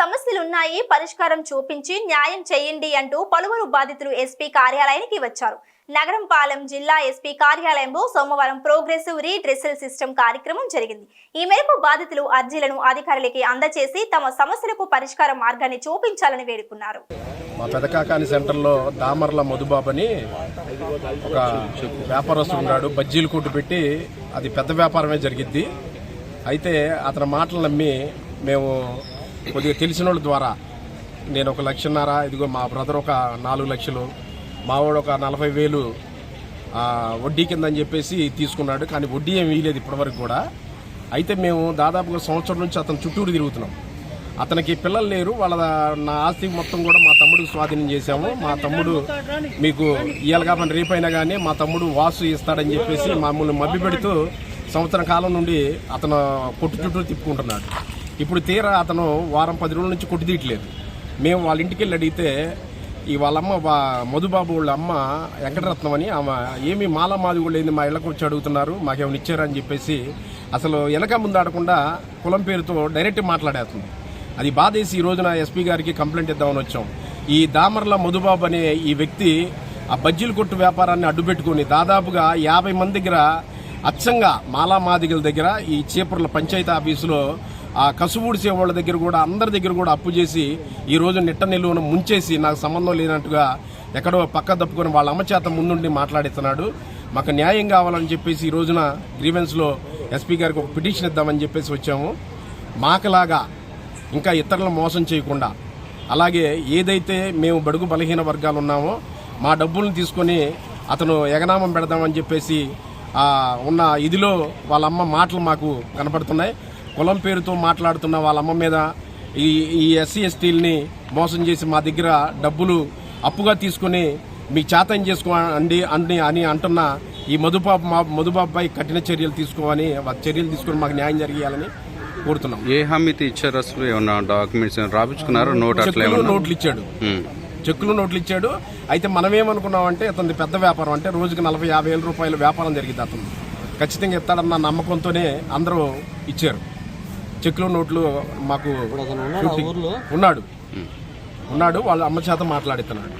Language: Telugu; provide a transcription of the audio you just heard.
సమస్యలున్నాయి పరిష్కారం చూపించి న్యాయం చేయండి అంటూ పలువురు బాధితులు ఎస్పీ కార్యాలయానికి వచ్చారు. నగరంపాలెం జిల్లా ఎస్పీ కార్యాలయంలో సోమవారం ప్రోగ్రెసివ్ రీడ్రెసల్ సిస్టమ్ కార్యక్రమం జరిగింది. ఈ మేరకు బాధితులు అర్జీలను అధికారులకి అందజేసి తమ సమస్యలకు పరిష్కార మార్గాన్ని చూపించాలని వేడుకున్నారు. మా పెదకాకాని సెంటర్లో దామర్ల మధుబాబు అని ఒక వ్యాపారస్తుడు ఉన్నాడు. బజ్జీలు కొట్టు పెట్టి అది పెద్ద వ్యాపారమే జరిగిద్ది. అయితే అతని మాటలు నమ్మి మేము కొద్దిగా తెలిసిన వాళ్ళ ద్వారా నేను ఒక లక్షన్నర ఇదిగో మా బ్రదర్ ఒక నాలుగు లక్షలు మావాడు ఒక నలభై వేలు వడ్డీ కింద అని చెప్పేసి తీసుకున్నాడు. కానీ వడ్డీ ఏమి వీలేదు ఇప్పటివరకు కూడా. అయితే మేము దాదాపుగా సంవత్సరం నుంచి అతను చుట్టూరు తిరుగుతున్నాం. అతనికి పిల్లలు లేరు వాళ్ళ నా ఆస్తి మొత్తం కూడా మా తమ్ముడికి స్వాధీనం చేశాము. మా తమ్ముడు మీకు ఇవాళ కాబట్టి రేపైనా కానీ మా తమ్ముడు వాసు ఇస్తాడని చెప్పేసి మమ్మల్ని మభ్య పెడుతూ సంవత్సరం కాలం నుండి అతను కొట్టు చుట్టూ తిప్పుకుంటున్నాడు. ఇప్పుడు తీరా అతను వారం పది రోజుల నుంచి కొట్టిదీయట్లేదు మేము వాళ్ళ ఇంటికి వెళ్ళి అడిగితే ఈ వాళ్ళమ్మ వా- మధుబాబు వాళ్ళ అమ్మ వెంకటరత్నం అని ఆమె ఏమి మాలా మాది కూడా మా ఇళ్ళకు వచ్చి అడుగుతున్నారు మాకేమైనా ఇచ్చారని చెప్పేసి అసలు వెనక ముందు ఆడకుండా కులం పేరుతో డైరెక్ట్ మాట్లాడేస్తుంది. అది బాధేసి ఈ రోజున ఎస్పీ గారికి కంప్లైంట్ ఇద్దామని వచ్చాం. ఈ దామర్ల మధుబాబు అనే ఈ వ్యక్తి ఆ బజ్జీల కొట్టు వ్యాపారాన్ని అడ్డుపెట్టుకుని దాదాపుగా యాభై మంది దగ్గర అచ్చంగా మాలా మాదిగల దగ్గర ఈ చీపుర్ల పంచాయతీ ఆఫీసులో ఆ కసుబూడిసే వాళ్ళ దగ్గర కూడా అందరి దగ్గర కూడా అప్పు చేసి ఈ రోజు నిట్ట నిలువను ముంచేసి నాకు సంబంధం లేనట్టుగా ఎక్కడో పక్క తప్పుకొని వాళ్ళ అమ్మ చేత ముందుండి మాట్లాడిస్తున్నాడు. మాకు న్యాయం కావాలని చెప్పేసి ఈ రోజున గ్రీవెన్స్లో ఎస్పీ గారికి ఒక పిటిషన్ ఇద్దామని చెప్పేసి వచ్చాము. మాకులాగా ఇంకా ఇతరులను మోసం చేయకుండా అలాగే ఏదైతే మేము బడుగు బలహీన వర్గాలు ఉన్నామో మా డబ్బులను తీసుకొని అతను ఎగనామం పెడదామని చెప్పేసి ఉన్న ఇదిలో వాళ్ళ అమ్మ మాటలు మాకు కనపడుతున్నాయి. కులం పేరుతో మాట్లాడుతున్న వాళ్ళ అమ్మ మీద ఈ ఈ ఎస్సీ ఎస్టీలని మోసం చేసి మా దగ్గర డబ్బులు అప్పుగా తీసుకొని మీ చేతం చేసుకోండి అండి అని అంటున్న ఈ మధుబాబు మా మధుబాబుపై కఠిన చర్యలు తీసుకోమని వాళ్ళ చర్యలు తీసుకొని మాకు న్యాయం జరిగేయాలని కోరుతున్నాం. ఏ హామీతో ఇచ్చారు అసలు? ఏమన్నా డాక్యుమెంట్స్ ఏమైనా రాపించుకున్నారో? నోట్ నోట్లు ఇచ్చాడు. చెక్కులు నోట్లు ఇచ్చాడు అయితే మనం ఏమనుకున్నామంటే అతని పెద్ద వ్యాపారం అంటే రోజుకి నలభై యాభై వేల రూపాయల వ్యాపారం జరిగింది అతను. ఖచ్చితంగా ఇస్తాడన్న నమ్మకంతోనే అందరూ ఇచ్చారు. చెక్కులు నోట్లు మాకు 50 ఉన్నాడు. ఉన్నాడు వాళ్ళ అమ్మ చేత మాట్లాడుతున్నాడు